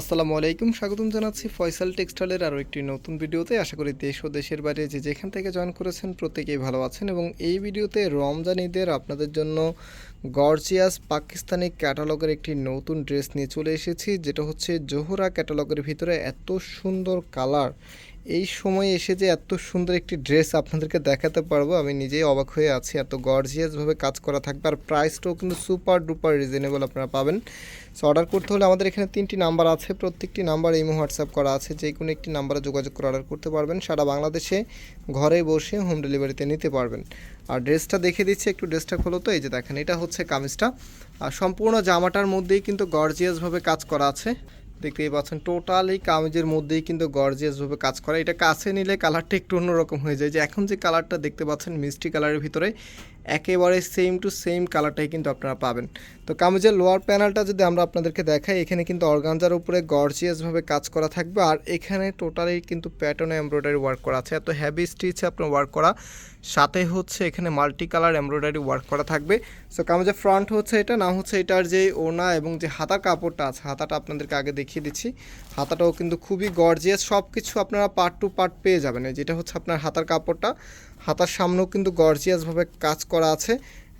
আসসালামু আলাইকুম, স্বাগতম জানাচ্ছি ফয়সাল টেক্সটাইলের আরও একটি নতুন ভিডিওতে। আশা করি দেশ ও দেশের বাইরে যে যেখান থেকে জয়েন করেছেন প্রত্যেকেই ভালো আছেন এবং এই ভিডিওতে রমজান ঈদের আপনাদের জন্য গর্জিয়াস পাকিস্তানি ক্যাটালগের একটি নতুন ড্রেস নিয়ে চলে এসেছি, যেটা হচ্ছে জোহরা ক্যাটালগের ভিতরে এত সুন্দর কালার। এই সময় এসে যে এত সুন্দর একটি ড্রেস আপনাদেরকে দেখাতে পারব, আমি নিজেই অবাক হয়ে আছি। এত গর্জিয়াসভাবে কাজ করা থাকবে আর প্রাইসটাও কিন্তু সুপার ডুপার রিজনেবল আপনারা পাবেন। সো অর্ডার করতে হলে আমাদের এখানে তিনটি নাম্বার আছে, প্রত্যেকটি নাম্বার ইমো হোয়াটসঅ্যাপ করা আছে, যে কোনো একটি নাম্বারে যোগাযোগ করে অর্ডার করতে পারবেন। সারা বাংলাদেশে ঘরে বসে হোম ডেলিভারিতে নিতে পারবেন। আর ড্রেসটা দেখে দিচ্ছি, একটু ড্রেসটা খোলো তো, এই যে দেখেন, এটা হচ্ছে কামিজটা। আর সম্পূর্ণ জামাটার মধ্যেই কিন্তু গর্জিয়াসভাবে কাজ করা আছে। দেখতেই পাচ্ছেন, টোটালি কামিজের মধ্যেই কিন্তু গর্জিয়াসভাবে কাজ করা। এটা কাছে নিলে কালারটা একটু অন্যরকম হয়ে যায়। যে এখন যে কালারটা দেখতে পাচ্ছেন, মিষ্টি কালারের ভিতরে একেবারে সেম টু সেম কালারটাই কিন্তু আপনারা পাবেন। তো কামিজের লোয়ার প্যানেলটা যদি আমরা আপনাদেরকে দেখাই, এখানে কিন্তু অর্গানজার উপরে গর্জিয়াসভাবে কাজ করা থাকবে আর এখানে টোটালি কিন্তু প্যাটার্নে এমব্রয়ডারি ওয়ার্ক করা আছে। এত হ্যাভি স্টিচে আপনার ওয়ার্ক করা, সাথে হচ্ছে এখানে মাল্টি কালার এমব্রয়ডারি ওয়ার্ক করা থাকবে। সো কামিজের ফ্রন্ট হচ্ছে এটা না হচ্ছে এটার যে ওনা এবং যে হাতার কাপড়টা আছে, হাতাটা আপনাদেরকে আগে দেখিয়ে দিচ্ছি। হাতাটাও কিন্তু খুবই গর্জিয়াস সব কিছু আপনারা পার্ট টু পার্ট পেয়ে যাবেন। যেটা হচ্ছে আপনার হাতার কাপড়টা। হাতার সামনেও কিন্তু গর্জিয়াসভাবে কাজ করা আছে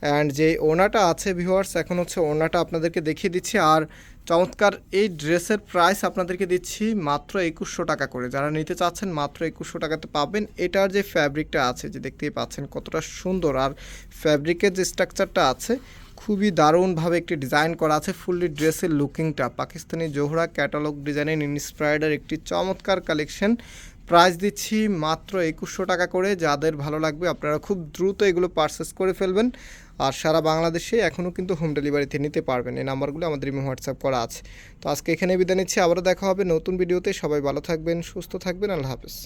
অ্যান্ড যে ওনাটা আছে ভিউয়ার্স এখন হচ্ছে ওনাটা আপনাদেরকে দেখিয়ে দিচ্ছি। আর চমৎকার এই ড্রেসের প্রাইস আপনাদেরকে দিচ্ছি মাত্র একুশশো টাকা করে। যারা নিতে চাচ্ছেন মাত্র একুশশো টাকাতে পাবেন। এটার যে ফ্যাব্রিকটা আছে, যে দেখতেই পাচ্ছেন কতটা সুন্দর। আর ফ্যাব্রিকের যে স্ট্রাকচারটা আছে, খুবই দারুণভাবে একটি ডিজাইন করা আছে ফুললি ড্রেসের লুকিংটা পাকিস্তানি জোহরা ক্যাটালগ ডিজাইনের ইন্সপায়ার্ডের একটি চমৎকার কালেকশন প্রাইস দিচ্ছি মাত্র একুশশো টাকা করে। যাদের ভালো লাগবে আপনারা খুব দ্রুত এগুলো পারচেস করে ফেলবেন। আর সারা বাংলাদেশে এখনও কিন্তু হোম ডেলিভারিতে নিতে পারবেন। এই নাম্বারগুলো আমাদের ইমো, হোয়াটসঅ্যাপ করা আছে। তো আজকে এখানে বিদায় নিচ্ছি। আবারও দেখা হবে নতুন ভিডিওতে সবাই ভালো থাকবেন, সুস্থ থাকবেন। আল্লাহ হাফেজ।